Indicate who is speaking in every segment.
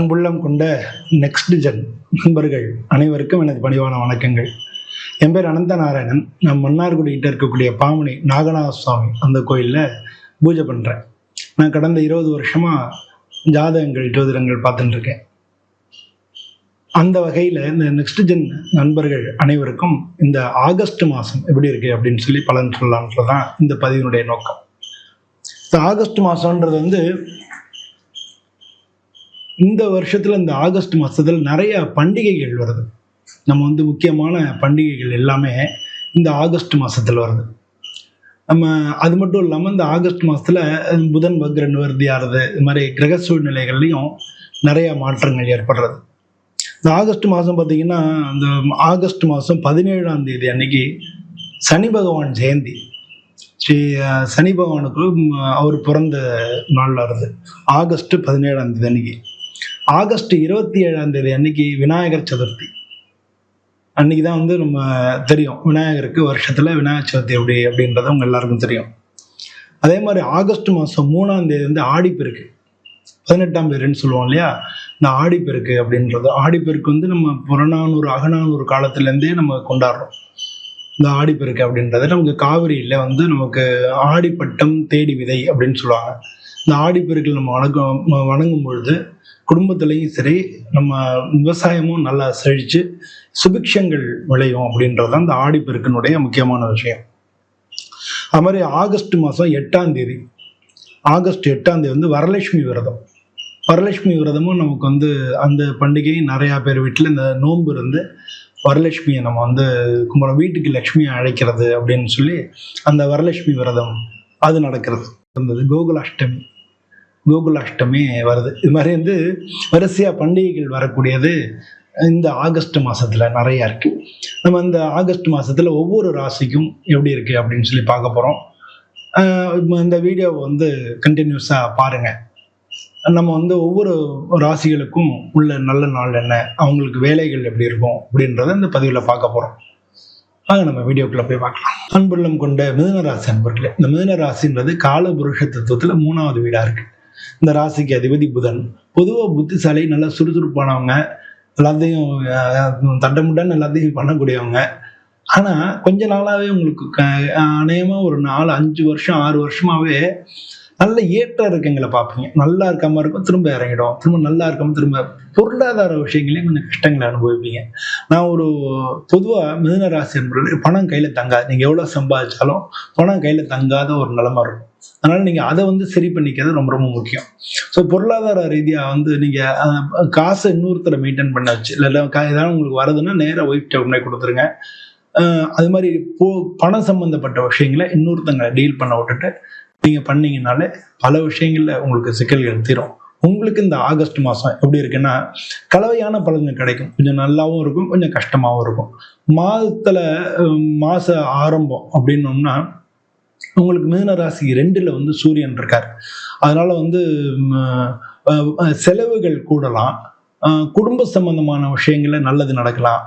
Speaker 1: அன்புள்ளம் கொண்ட next gen நண்பர்கள் அனைவருக்கும் எனது பணிவான வணக்கங்கள். என் பேர் அனந்த நாராயணன் நான் மன்னார்குடிகிட்ட இருக்கக்கூடிய பாமணி நாகநாத சுவாமி அந்த கோயிலில் பூஜை பண்ணுறேன் நான் கடந்த இருபது வருஷமாக ஜாதகங்கள் ஜோதிடங்கள் பார்த்துட்டு இருக்கேன். அந்த வகையில் இந்த நெக்ஸ்ட் ஜென் நண்பர்கள் அனைவருக்கும் இந்த ஆகஸ்ட் மாதம் எப்படி இருக்கு அப்படின்னு சொல்லி பலன் சொல்லலான்றது தான் இந்த பதிவினுடைய நோக்கம். இந்த ஆகஸ்ட் மாதம்ன்றது வந்து இந்த வருஷத்துல இந்த ஆகஸ்ட் மாசத்துல நிறைய பண்டிகைகள் வருது. நம்ம வந்து முக்கியமான பண்டிகைகள் எல்லாமே இந்த ஆகஸ்ட் மாசத்துல வருது. நம்ம அது மட்டும் இல்லாமல் இந்த ஆகஸ்ட் மாசத்துல புதன் வக்ரன் வருதி ஆறுது இது மாதிரி கிரக சூழ்நிலைகள்லையும் நிறைய மாற்றங்கள் ஏற்படுறது. இந்த ஆகஸ்ட் மாதம் பார்த்தீங்கன்னா இந்த ஆகஸ்ட் மாதம் பதினேழாம் தேதி அன்னைக்கு சனி பகவான் ஜெயந்தி. ஸ்ரீ சனி பகவானுக்கு அவர் பிறந்த நாளில் வருது. ஆகஸ்ட் பதினேழாம் தேதி அன்னைக்கு. ஆகஸ்ட் இருபத்தி ஏழாம் தேதி அன்னைக்கு விநாயகர் சதுர்த்தி. அன்னைக்கு தான் வந்து நம்ம தெரியும் விநாயகருக்கு வருஷத்துல விநாயகர் சதுர்த்தி எப்படி அப்படின்றது உங்க எல்லாருக்கும் தெரியும். அதே மாதிரி ஆகஸ்ட் மாதம் மூணாம் தேதி வந்து ஆடிப்பெருக்கு. பதினெட்டாம் பேருன்னு சொல்லுவோம் இல்லையா? இந்த ஆடிப்பெருக்கு அப்படின்றது. ஆடிப்பெருக்கு வந்து நம்ம புறநானூறு அகநானூறு காலத்துலேருந்தே நம்ம கொண்டாடுறோம். இந்த ஆடிப்பெருக்கு அப்படின்றது நமக்கு காவிரியில் வந்து நமக்கு ஆடிப்பட்டம் தேடி விதை அப்படின்னு சொல்லுவாங்க. இந்த ஆடிப்பெருக்கில் நம்ம வணக்கம் வணங்கும் பொழுது குடும்பத்துலேயும் சரி நம்ம விவசாயமும் நல்லா செழித்து சுபிக்ஷங்கள் விளையும் அப்படின்றது தான் இந்த ஆடிப்பெருக்கினுடைய முக்கியமான விஷயம். அது மாதிரி ஆகஸ்ட் மாதம் எட்டாம் தேதி ஆகஸ்ட் எட்டாம் தேதி வந்து வரலட்சுமி விரதம். வரலட்சுமி விரதமும் நமக்கு வந்து அந்த பண்டிகை நிறையா பேர் வீட்டில் இந்த நோன்பு இருந்து வரலட்சுமியை நம்ம வந்து கும்பிட வீட்டுக்கு லக்ஷ்மியை அழைக்கிறது அப்படின்னு சொல்லி அந்த வரலட்சுமி விரதம் அது நடக்கிறது. இருந்தது கோகுலாஷ்டமி. கோகுலாஷ்டமி வருது. இது மாதிரி வந்து வரிசையாக பண்டிகைகள் வரக்கூடியது இந்த ஆகஸ்ட் மாதத்தில் நிறையா இருக்குது நம்ம இந்த ஆகஸ்ட் மாதத்தில் ஒவ்வொரு ராசிக்கும் எப்படி இருக்குது அப்படின்னு சொல்லி பார்க்க போகிறோம் இந்த வீடியோவை வந்து கண்டினியூஸாக பாருங்கள் நம்ம வந்து ஒவ்வொரு ராசிகளுக்கும் உள்ள நல்ல நாள் என்ன அவங்களுக்கு வேலைகள் எப்படி இருக்கும் அப்படின்றத இந்த பதிவில் பார்க்க போகிறோம் வாங்க நம்ம வீடியோக்குள்ளே போய் பார்க்கலாம். அன்புள்ளம் கொண்ட மிதுன ராசி அன்பர்களே இந்த மிதுன ராசின்றது காலபுருஷ தத்துவத்தில் மூணாவது வீடாக இருக்குது இந்த ராசிக்கு அதிபதி புதன். பொதுவாக புத்திசாலி நல்லா சுறுசுறுப்பானவங்க. எல்லாத்தையும் அஹ், தண்டமுடன் எல்லாத்தையும் பண்ணக்கூடியவங்க. ஆனால் கொஞ்ச நாளாகவே உங்களுக்கு க- அநேகமாக ஒரு நாலு அஞ்சு வருஷம் ஆறு வருஷமாகவே நல்ல ஏற்ற இருக்கங்களை பார்ப்பீங்க. நல்லா இருக்காம இருக்கும் திரும்ப இறங்கிடும். திரும்ப நல்லா இருக்காம திரும்ப பொருளாதார விஷயங்களையும் கொஞ்சம் கஷ்டங்களை அனுபவிப்பீங்க. நான் ஒரு பொதுவாக மிதன ராசி பணம் கையில் தங்காது. நீங்கள் எவ்வளோ சம்பாதிச்சாலும் பணம் கையில் தங்காத ஒரு நிலமை இருக்கும். அதனால நீங்க அதை வந்து சரி பண்ணிக்கிறது ரொம்ப ரொம்ப முக்கியம். ஸோ பொருளாதார ரீதியா வந்து நீங்க காசை இன்னொருத்தரை மெயின்டைன் பண்ண வச்சு இல்லை ஏதாவது உங்களுக்கு வருதுன்னா நேராக ஒய்ஃப் உடனே கொடுத்துருங்க. அது மாதிரி போ பணம் சம்பந்தப்பட்ட விஷயங்களை இன்னொருத்தங்களை டீல் பண்ண விட்டுட்டு நீங்க பண்ணீங்கனாலே பல விஷயங்கள்ல உங்களுக்கு சிக்கல்கள் தீரும். உங்களுக்கு இந்த ஆகஸ்ட் மாதம் எப்படி இருக்குன்னா கலவையான பலன்கள் கிடைக்கும். கொஞ்சம் நல்லாவும் இருக்கும் கொஞ்சம் கஷ்டமாகவும் இருக்கும். மாதத்துல மாத மாச ஆரம்பம் அப்படின்னோம்னா உங்களுக்கு மிதுன ராசி ரெண்டுல வந்து சூரியன் இருக்கார். அதனால வந்து செலவுகள் கூடலாம். குடும்ப சம்பந்தமான விஷயங்கள்ல நல்லது நடக்கலாம்.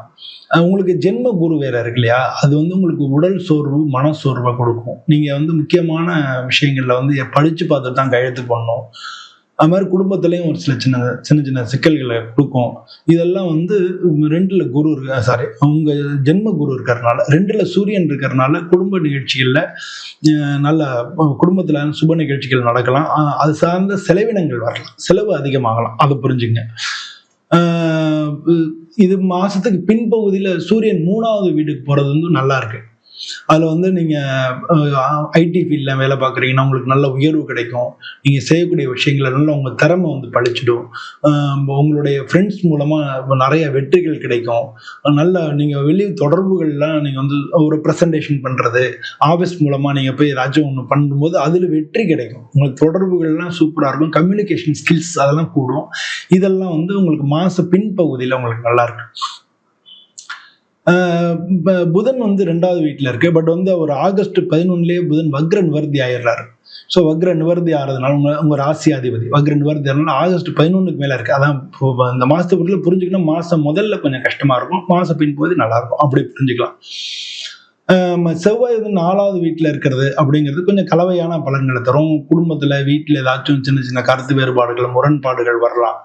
Speaker 1: உங்களுக்கு ஜென்ம குரு வேற இருக்கு இல்லையா? அது வந்து உங்களுக்கு உடல் சோர்வு மன சோர்வை கொடுக்கும். நீங்க வந்து முக்கியமான விஷயங்கள்ல வந்து படிச்சு பார்த்துட்டு தான் கையெழுத்து பண்ணணும் அது மாதிரி குடும்பத்திலையும் ஒரு சில சின்ன சின்ன சின்ன சிக்கல்களை கொடுக்கும். இதெல்லாம் வந்து ரெண்டுல குரு இருக்க சாரி அவங்க ஜென்ம குரு இருக்கிறதுனால ரெண்டுல சூரியன் இருக்கிறதுனால குடும்ப நிகழ்ச்சிகளில் நல்ல குடும்பத்தில் சுப நிகழ்ச்சிகள் நடக்கலாம். அது சார்ந்த செலவினங்கள் வரலாம். செலவு அதிகமாகலாம். அதை புரிஞ்சுங்க. இது மாசத்துக்கு பின்பகுதியில் சூரியன் மூணாவது வீட்டுக்கு போறது வந்து நல்லா இருக்கு. அதில் வந்து நீங்கள் ஐடி ஃபீல்டில் வேலை பார்க்குறீங்கன்னா உங்களுக்கு நல்ல உயர்வு கிடைக்கும். நீங்கள் செய்யக்கூடிய விஷயங்கள நல்ல உங்கள் திறமை வந்து பழிச்சிடும். உங்களுடைய ஃப்ரெண்ட்ஸ் மூலமாக நிறைய வெற்றிகள் கிடைக்கும். நல்ல நீங்கள் வெளி தொடர்புகள்லாம் நீங்கள் வந்து ஒரு ப்ரெசன்டேஷன் பண்ணுறது ஆஃபீஸ் மூலமாக நீங்கள் போய் ஏதாச்சும் ஒன்று பண்ணும்போது அதில் வெற்றி கிடைக்கும். உங்களுக்கு தொடர்புகள்லாம் சூப்பராக இருக்கும். கம்யூனிகேஷன் ஸ்கில்ஸ் அதெல்லாம் கூடும். இதெல்லாம் வந்து உங்களுக்கு மாத பின்பகுதியில் உங்களுக்கு நல்லா இருக்கும். புதன் வந்து ரெண்டாவது வீட்டில் இருக்கு. பட் வந்து அவர் ஆகஸ்ட் பதினொன்னுலேயே புதன் வக்ர நிவர்த்தி ஆயிடுறாரு. ஸோ வக்ர நிவர்த்தி ஆகிறதுனால உங்க உங்க ராசியாதிபதி வக்ர நிவர்த்தி ஆகிறதுனால ஆகஸ்ட் பதினொன்றுக்கு மேலே இருக்கு. அதான் இப்போ இந்த மாசத்துக்குள்ள புரிஞ்சுக்கணும். மாதம் முதல்ல கொஞ்சம் கஷ்டமா இருக்கும். மாதம் பின்பகுதி நல்லா இருக்கும். அப்படி புரிஞ்சுக்கலாம். செவ்வாய் வந்து நாலாவது வீட்டில் இருக்கிறது அப்படிங்கிறது கொஞ்சம் கலவையான பலன்களை தரும். குடும்பத்தில் வீட்டில் ஏதாச்சும் சின்ன சின்ன கருத்து வேறுபாடுகள் முரண்பாடுகள் வரலாம்.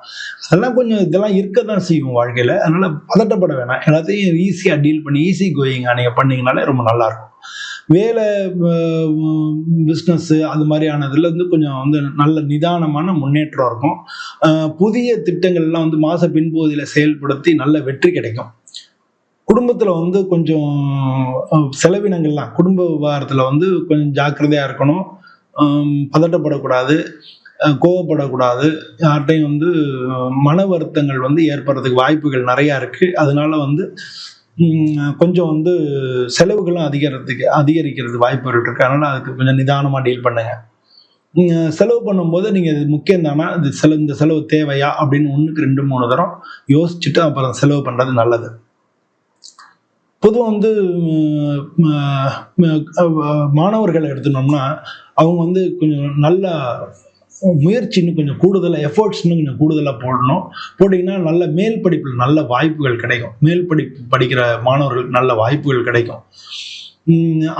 Speaker 1: அதெல்லாம் கொஞ்சம் இதெல்லாம் இருக்க தான் செய்யும் வாழ்க்கையில். அதனால் பதட்டப்பட வேணாம். எல்லாத்தையும் ஈஸியாக டீல் பண்ணி ஈஸி கோயிங்காக நீங்கள் பண்ணிங்கனாலே ரொம்ப நல்லாயிருக்கும். வேலை பிஸ்னஸ்ஸு அது மாதிரியானதுல வந்து கொஞ்சம் வந்து நல்ல நிதானமான முன்னேற்றம் இருக்கும். புதிய திட்டங்கள்லாம் வந்து மாத பின்பகுதியில் செயல்படுத்தி நல்ல வெற்றி கிடைக்கும். குடும்பத்தில் வந்து கொஞ்சம் செலவினங்கள்லாம் குடும்ப விவகாரத்தில் வந்து கொஞ்சம் ஜாக்கிரதையாக இருக்கணும். பதட்டப்படக்கூடாது கோவப்படக்கூடாது. யார்கிட்டையும் வந்து மன வருத்தங்கள் வந்து ஏற்படுறதுக்கு வாய்ப்புகள் நிறையா இருக்குது அதனால வந்து கொஞ்சம் வந்து செலவுகளும் அதிகரிக்கிறதுக்கு அதிகரிக்கிறது வாய்ப்புகள் இருக்குது அதனால் அதுக்கு கொஞ்சம் நிதானமாக டீல் பண்ணுங்கள் செலவு பண்ணும்போது நீங்கள் இது முக்கியம் தானா? இது செலவு இந்த செலவு தேவையா? அப்படின்னு ஒன்றுக்கு ரெண்டு மூணு தரம் யோசிச்சுட்டு அப்புறம் செலவு பண்ணுறது நல்லது. பொதுவாக வந்து மாணவர்களை எடுத்துனோம்னா அவங்க வந்து கொஞ்சம் நல்லா முயற்சி இன்னும் கொஞ்சம் கூடுதலாக எஃபோர்ட்ஸ் இன்னும் கொஞ்சம் கூடுதலாக போடணும். போட்டிங்கன்னா நல்ல மேல் படிப்பில் நல்ல வாய்ப்புகள் கிடைக்கும். மேல் படிப்பு படிக்கிற மாணவர்களுக்கு நல்ல வாய்ப்புகள் கிடைக்கும்.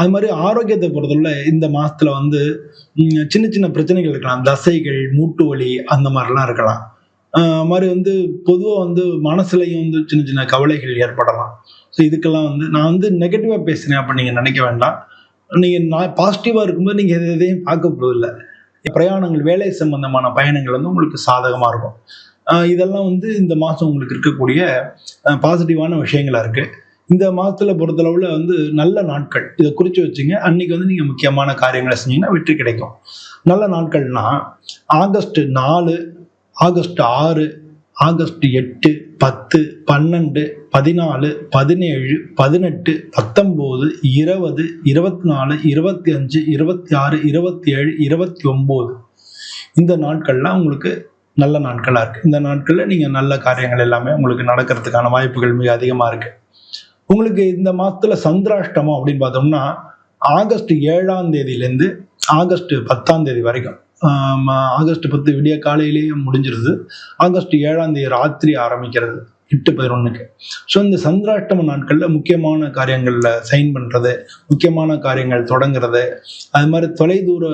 Speaker 1: அது மாதிரி ஆரோக்கியத்தை பொறுத்தவரை இந்த மாதத்தில் வந்து சின்ன சின்ன பிரச்சனைகள் இருக்கலாம். தசைகள் மூட்டு வலி அந்த மாதிரிலாம் இருக்கலாம். அது மாதிரி வந்து பொதுவாக வந்து மனசுலையும் வந்து சின்ன சின்ன கவலைகள் ஏற்படலாம். ஸோ இதுக்கெல்லாம் வந்து நான் வந்து நெகட்டிவாக பேசுகிறேன் அப்போ நீங்கள் நினைக்க வேண்டாம். நீங்கள் நான் பாசிட்டிவாக இருக்கும்போது நீங்கள் எது எதையும் பார்க்க போதில்லை பிரயாணங்கள் வேலை சம்பந்தமான பயணங்கள் வந்து உங்களுக்கு சாதகமாக இருக்கும். இதெல்லாம் வந்து இந்த மாதம் உங்களுக்கு இருக்கக்கூடிய பாசிட்டிவான விஷயங்களாக இருக்குது இந்த மாதத்துல பொறுத்தளவில் வந்து நல்ல நாட்கள். இதை குறித்து வச்சுங்க. அன்னைக்கு வந்து நீங்கள் முக்கியமான காரியங்களை செஞ்சீங்கன்னா வெற்றி கிடைக்கும். நல்ல நாட்கள்னா ஆகஸ்ட் நாலு ஆகஸ்ட் ஆறு ஆகஸ்ட் எட்டு பத்து பன்னெண்டு பதினாலு பதினேழு பதினெட்டு பத்தொம்போது இருபது இருபத்தி நாலு இருபத்தி அஞ்சு இருபத்தி ஆறு இருபத்தி ஏழு இருபத்தி ஒம்பது இந்த நாட்கள்லாம் உங்களுக்கு நல்ல நாட்களாக இருக்குது இந்த நாட்களில் நீங்கள் நல்ல காரியங்கள் எல்லாமே உங்களுக்கு நடக்கிறதுக்கான வாய்ப்புகள் மிக அதிகமாக இருக்குது உங்களுக்கு இந்த மாதத்தில் சந்திராஷ்டமம் அப்படின்னு பார்த்தோம்னா ஆகஸ்ட் ஏழாம் தேதியிலேருந்து ஆகஸ்ட் பத்தாம் தேதி வரைக்கும். ஆகஸ்ட் பத்து விடிய காலையிலேயே முடிஞ்சிருது. ஆகஸ்ட் ஏழாம் தேதி ராத்திரி ஆரம்பிக்கிறது. எட்டு பதினொன்றுக்கு ஸோ இந்த சந்திராஷ்டம நாட்களில் முக்கியமான காரியங்களில் சைன் பண்ணுறது முக்கியமான காரியங்கள் தொடங்குறது அது மாதிரி தொலைதூர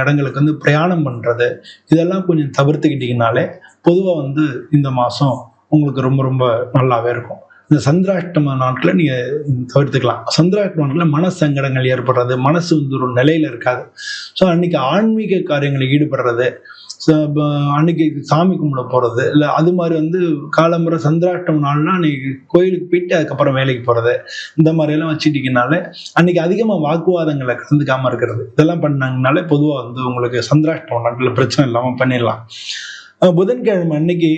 Speaker 1: இடங்களுக்கு வந்து பிரயாணம் பண்ணுறது இதெல்லாம் கொஞ்சம் தவிர்த்துக்கிட்டிங்கனாலே பொதுவாக வந்து இந்த மாதம் உங்களுக்கு ரொம்ப ரொம்ப நல்லாவே இருக்கும். இந்த சந்திராஷ்டம நாட்களை நீங்கள் தவிர்த்துக்கலாம். சந்திராஷ்டம நாட்களில் மன சங்கடங்கள் ஏற்படுறது மனசு வந்து ஒரு நிலையில் இருக்காது. ஸோ அன்னைக்கு ஆன்மீக காரியங்களில் ஈடுபடுறது அன்னைக்கு சாமி கும்பிட போகிறது இல்லை அது மாதிரி வந்து காலம்புற சந்திராஷ்டம நாள்னா அன்னைக்கு கோயிலுக்கு போயிட்டு அதுக்கப்புறம் வேலைக்கு போகிறது இந்த மாதிரியெல்லாம் வச்சுட்டிங்கனாலே அன்னைக்கு அதிகமாக வாக்குவாதங்களை கலந்துக்காமல் இருக்கிறது. இதெல்லாம் பண்ணாங்கனாலே பொதுவாக வந்து உங்களுக்கு சந்திராஷ்டம் நாட்டில் பிரச்சனை இல்லாமல் பண்ணிடலாம். புதன்கிழமை அன்னைக்கு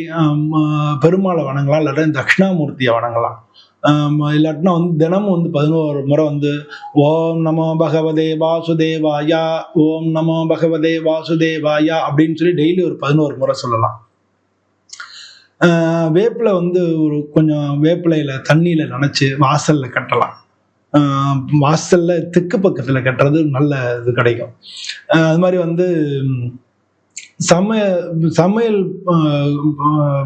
Speaker 1: பெருமாளை வணங்கலாம் இல்லாட்டா தட்சிணாமூர்த்தியை வணங்கலாம். இல்லாட்டினா வந்து தினமும் வந்து பதினோரு முறை வந்து ஓம் நமோ பகவதே வாசுதேவாயா ஓம் நமோ பகவதே வாசுதேவாயா அப்படின்னு சொல்லி டெய்லி ஒரு பதினோரு முறை சொல்லலாம். வேப்பிலை வந்து ஒரு கொஞ்சம் வேப்பிலையில தண்ணியில நனைச்சு வாசல்ல கட்டலாம். வாசலில் வாசல்ல தெற்கு பக்கத்துல கட்டுறது நல்ல இது கிடைக்கும். அது மாதிரி வந்து சமைய சமையல்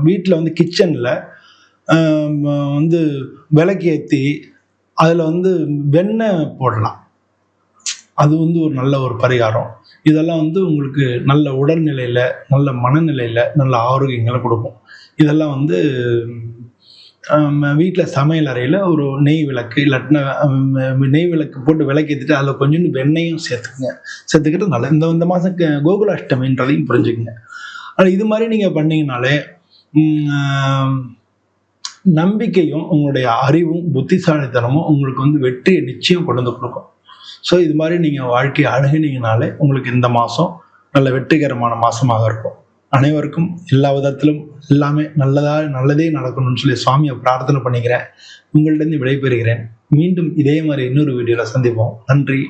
Speaker 1: வீட்டில் வந்து கிச்சனில் வந்து விளக்கு ஏற்றி அதில் வந்து வெண்ணெய் போடலாம். அது வந்து ஒரு நல்ல ஒரு பரிகாரம். இதெல்லாம் வந்து உங்களுக்கு நல்ல உடல்நிலையில் நல்ல மனநிலையில் நல்ல ஆரோக்கியங்களை கொடுக்கும். இதெல்லாம் வந்து வீட்டில் சமையல் அறையில் ஒரு நெய் விளக்கு இல்லாட்டினா நெய் விளக்கு போட்டு விளக்கேற்றிட்டு அதில் கொஞ்சோண்டு வெண்ணையும் சேர்த்துக்குங்க. சேர்த்துக்கிட்டு நல்ல இந்த இந்த மாதம் கோகுலாஷ்டமின்றதையும் புரிஞ்சுக்குங்க. ஆனால் இது மாதிரி நீங்கள் பண்ணீங்கனாலே நம்பிக்கையும் உங்களுடைய அறிவும் புத்திசாலித்தனமும் உங்களுக்கு வந்து வெற்றியை நிச்சயம் கொண்டு வந்து கொடுக்கும். ஸோ இது மாதிரி நீங்கள் வாழ்க்கையை அணுகினீங்கனாலே உங்களுக்கு இந்த மாதம் நல்ல வெற்றிகரமான மாதமாக இருக்கும். அனைவருக்கும் எல்லா விதத்திலும் எல்லாமே நல்லதாக நல்லதே நடக்கணும்னு சொல்லி சுவாமியை பிரார்த்தனை பண்ணிக்கிறேன். உங்கள்கிட்ட விடைபெறுகிறேன். மீண்டும் இதே மாதிரி இன்னொரு வீடியோவில் சந்திப்போம். நன்றி.